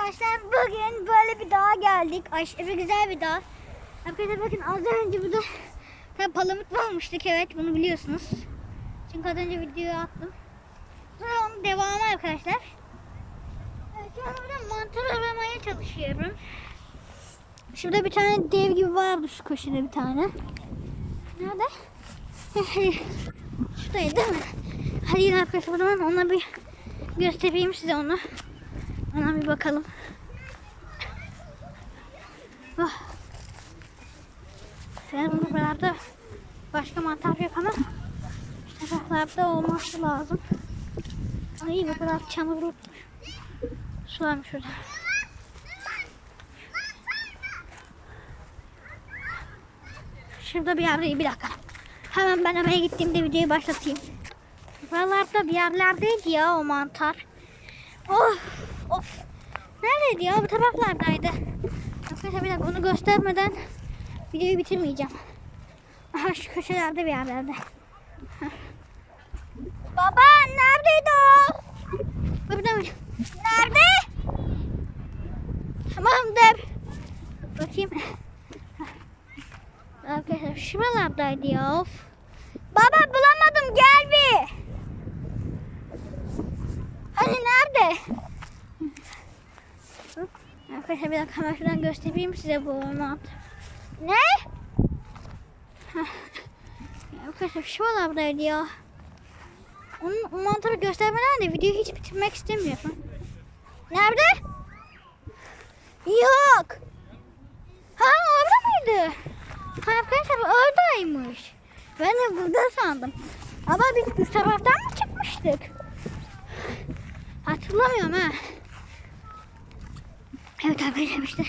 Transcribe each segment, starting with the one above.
arkadaşlar bugün böyle bir dağa geldik. Aşırı güzel bir dağ. Arkadaşlar bakın az önce burada tabii palamut bulmuştuk evet bunu biliyorsunuz. Çünkü az önce videoyu attım. Sonra onun devamı arkadaşlar. Evet, şu an burada mantar aramaya çalışıyorum. Şurada bir tane dev gibi vardı şu köşede bir tane. Nerede? Şuradaydı değil mi? Hadi yine arkadaşlar o zaman ona bir göstereyim size onu. Bakalım. Oh. Ben bunu buralarda başka mantar yok ama taraflarda olması lazım. Ay bu kadar çamurlu. Su varmış şurada. Şurada bir yerdeyim bir dakika. Hemen ben oraya gittiğimde videoyu başlatayım. Buralarda bir yerlerdeydi ya o mantar. Of of. Neredeydi ya? Bu taraflardaydı. Arkadaşlar bir dakika onu göstermeden videoyu bitirmeyeceğim. Aha şu köşelerde bir yerlerde. Baba neredeydi o? Burada mı? Nerede? Tamamdır. Bakayım. Arkadaşlar şuralardaydı ya. Of. Baba bulamadım gel bir. Hani nerede? Arkadaşlar bir dakika hemen şuradan göstereyim size bu mantar. Ne? Arkadaşlar şu buradaydı ya. Onun o mantarı göstermeden de videoyu hiç bitirmek istemiyorum. Nerede? Yok. Ha orada mıydı? Ha arkadaşlar bu oradaymış. Ben de burada sandım. Ama biz üst taraftan mı çıkmıştık? Hatırlamıyorum ha. Evet arkadaşlar işte.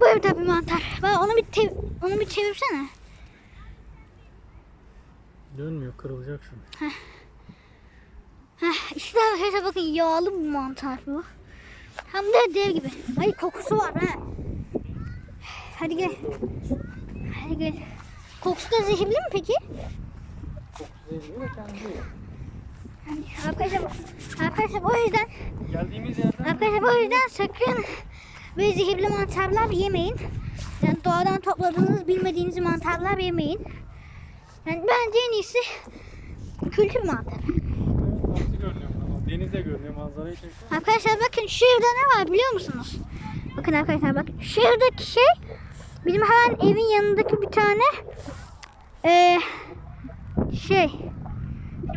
Bu evde bir mantar. Bak onu bir onu bir çevirsene. Dönmüyor kırılacak şimdi. Heh, işte arkadaşlar bakın yağlı bir mantar bu. Hem de dev gibi. Ay kokusu var ha. Hadi gel. Hadi gel. Kokusu da zehirli mi peki? Çok güzel de kendi arkadaşlar, arkadaşlar o yüzden Geldiğimiz yerden Arkadaşlar bu yüzden sakın böyle zehirli mantarlar yemeyin. Yani doğadan topladığınız bilmediğiniz mantarlar yemeyin. Yani bence en iyisi kültür mantarı. nasıl görünüyor denize görünüyor manzarayı çeksen. Arkadaşlar bakın şurada ne var biliyor musunuz? Bakın arkadaşlar bakın şuradaki şey bizim hemen evin yanındaki bir tane eee şey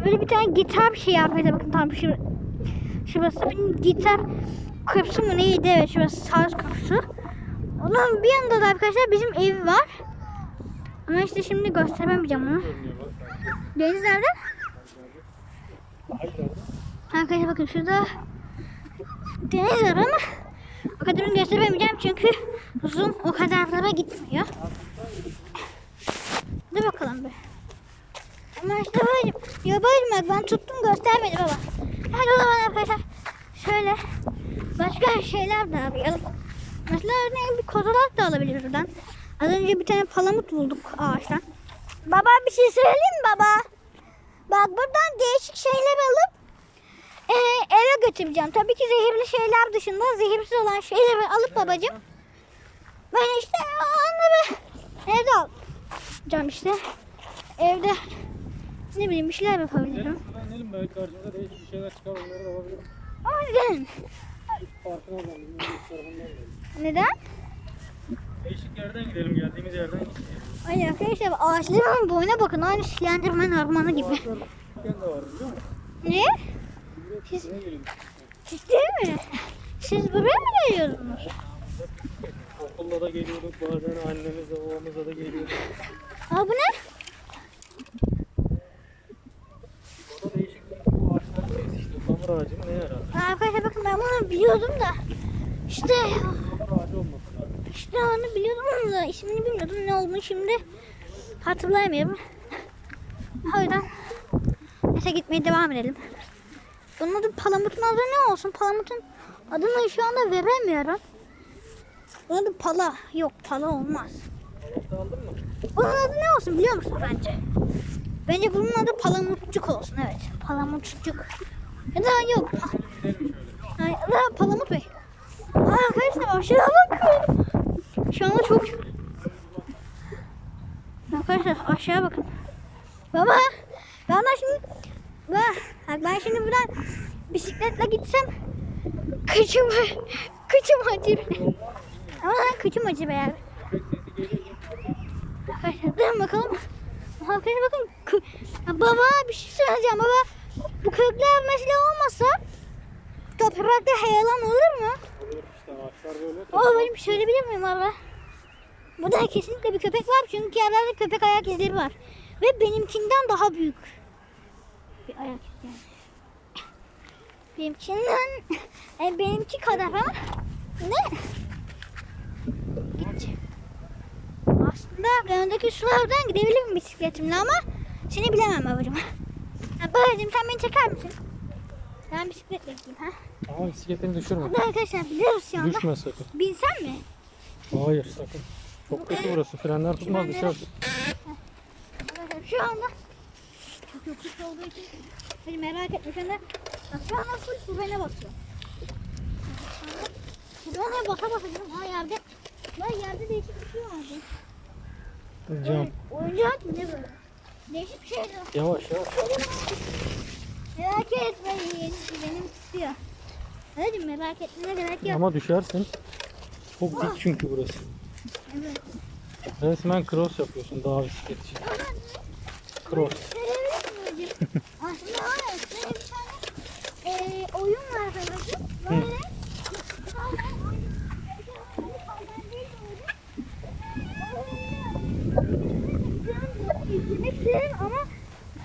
böyle bir tane gitar bir şey arkadaşlar bakın tam şu şurası benim gitar köprüsü mü neydi evet şurası saz köprüsü. Onun bir yanında da arkadaşlar bizim ev var. Ama işte şimdi gösteremeyeceğim onu. Deniz nerede? Arkadaşlar bakın şurada deniz var ama o kadarını gösteremeyeceğim çünkü uzun o kadarlara gitmiyor. Hadi bakalım bir. Ama işte böyle ya böyle bak ben tuttum göstermedi baba. Hadi o zaman arkadaşlar şöyle başka şeyler de arayalım. Mesela örneğin bir kozalak da alabiliriz buradan. Az önce bir tane palamut bulduk ağaçtan. Baba bir şey söyleyeyim mi baba? Bak buradan değişik şeyler alıp ee, eve götüreceğim. Tabii ki zehirli şeyler dışında zehirsiz olan şeyleri alıp babacığım. Ben işte onları evde alacağım işte. Evde ne bileyim bir şeyler yapabilirim. Şuradan inelim belki karşımıza değişik bir şeyler çıkar onları da alabilirim. Ama gidelim. Parkın oradan tarafından gidelim. Neden? Değişik yerden gidelim geldiğimiz yerden gidelim. Ay arkadaşlar ağaçların boyuna bakın. Aynı Slenderman ormanı gibi. Ağaçlar küçükken de var biliyor musun? Ne? Buraya küçüğüne gelin. Ciddi mi? Siz buraya mı geliyorsunuz? Okulla da geliyorduk bazen annemizle babamızla da geliyorduk. Aa bu ne? Burada değişik bir bu ağaçlar şeysi işte ıhlamur ağacı ne? Aa, Arkadaşlar bakın ben bunu biliyordum da. İşte. İşte onu biliyordum da ismini bilmiyordum ne olduğunu şimdi hatırlayamıyorum. O yüzden neyse gitmeye devam edelim. Bunun adı Palamut'un adı ne olsun? Palamut'un adını şu anda veremiyorum. Bunun adı Pala. Yok Pala olmaz. Aldın mı? Bunun adı ne olsun biliyor musun bence? Bence bunun adı Palamutçuk olsun evet. Palamutçuk. Da yok. Ay, da Palamut Bey. Arkadaşlar aşağı bakın. Şu anda çok... Arkadaşlar aşağı bakın. Baba ben şimdi ben, ben şimdi buradan bisikletle gitsem kıçım kıçım acır. Ama kıçım acır be yani. Arkadaşlar bakalım. Arkadaşlar bakın. baba bir şey söyleyeceğim baba. Bu kökler mesela olmasa toprakta heyelan olur mu? Olur işte ağaçlar böyle. O benim söyleyebilir miyim valla? Burada kesinlikle bir köpek var çünkü yerlerde köpek ayak izleri var. Ve benimkinden daha büyük. Bir ayak yani. Benimkinden, yani benimki kadar ama ne? Gitti. Aslında öndeki sulardan gidebilirim bisikletimle ama seni bilemem babacığım. Babacığım sen beni çeker misin? Ben bisikletle gideyim ha. Ama bisikletini düşürme. Hadi arkadaşlar biliyoruz şu anda. Düşme sakın. Binsem mi? Hayır sakın. Çok kötü burası. Frenler tutmaz düşersin. Şu anda çok yokuş olduğu için hani merak etme şu anda bak şu anda full frene basıyor. Frene basa basa gidiyorum. Ha yerde Vay yerde değişik bir şey vardı. Cam. Oyuncak mı ne böyle? Değişik şey şeydi. Yavaş yavaş. Merak etmeyin. Benim istiyor. Hadi merak etmene gerek yok. Ama düşersin. Çok dik çünkü burası. Evet. Resmen cross yapıyorsun dağ bisikleti için. Cross. Aslında var ya bir tane eee oyun var babacığım. Böyle İzlemek isterim ama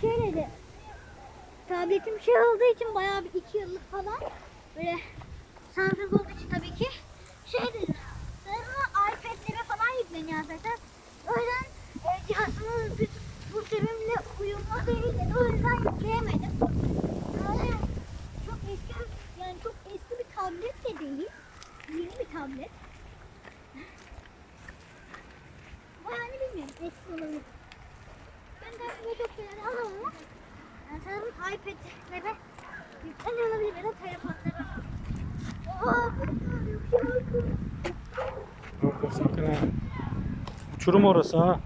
şöyle de tabletim şey olduğu için bayağı bir iki yıllık falan böyle Samsung olduğu için tabii ki şey dedi sonra iPad'lere falan yükleniyor zaten. O yüzden e, cihazımız bir, bu sürümle uyumlu değil dedi. O yüzden yükleyemedim. Yani çok eski yani çok eski bir tablet de değil. Yeni bir tablet. Ama yani bilmiyorum eski olabilir. Ben galiba çok şeyler alamam ama yani sanırım iPad'lere yükleniyor olabilir ya da telefonlara. Oha! Yok sakın ha. Uçurum orası ha.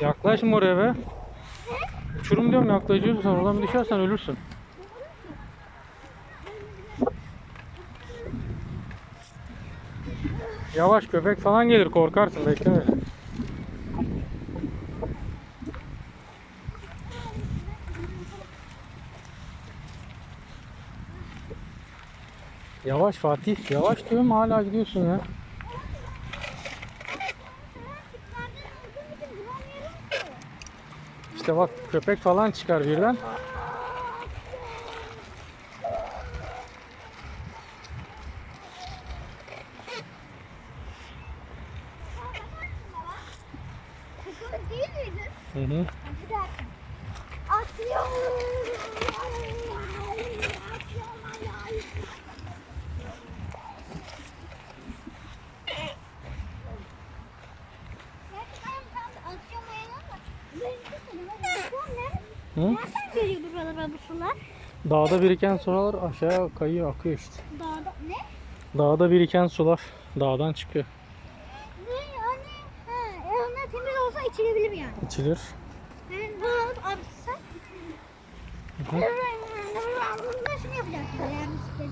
Yaklaşma oraya be. Uçurum diyorum yaklaşıyorsun sen oradan düşersen ölürsün. Yavaş köpek falan gelir korkarsın bekleme. Yavaş Fatih, yavaş diyorum hala gidiyorsun ya. İşte bak köpek falan çıkar birden. Hı hı. Dakika. Atıyor. Hı? Nereden geliyor buralara bu sular? Dağda biriken sular aşağı kayıyor akıyor işte. Dağda ne? Dağda biriken sular dağdan çıkıyor. Ne yani? Ha, e onlar temiz olsa içilebilir yani. İçilir. Ben bunu atsak. Hı. Bunda şunu yapacaksın. Yani şeyi.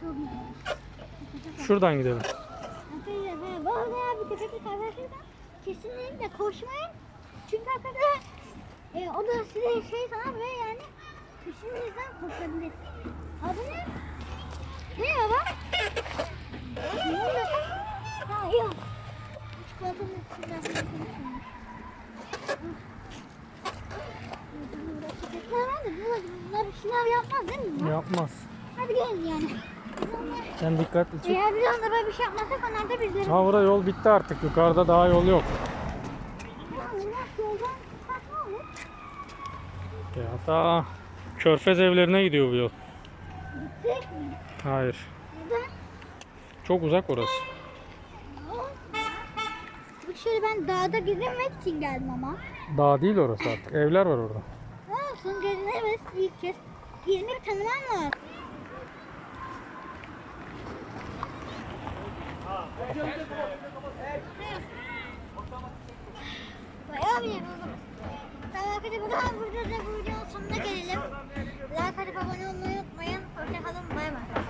Çok iyi. Şuradan gidelim. Arkadaşlar ben bu arada bir köpekle karşılaşırsam kesinlikle koşmayın. Çünkü arkadaşlar e, o da size şey sana ve yani peşinizden koşabilir. Adı ne? Ne baba? Ne oldu? Ha yok. Çikolatanın içinden da bunlar, bir şeyler yapmaz değil mi? bunlar? Yapmaz. Hadi gelin yani. Sen dikkatli çık. eğer biz onlara bir şey yapmasak onlar da bizleri... Ha burada yol bitti artık. Yukarıda daha yol yok. Ya hatta körfez evlerine gidiyor bu yol. Gidecek mi? Hayır. Neden? Çok uzak orası. Bu şöyle ben dağda gezinmek için geldim ama. Dağ değil orası artık. Evler var orada. Ne olsun gezinemez ilk kez. İzmir tanımam mı? Evet. Koyabilir buluruz. Tamam arkadaşlar buradan burada da bu videonun sonuna gelelim. Like atıp abone olmayı unutmayın. Hoşçakalın bay bay.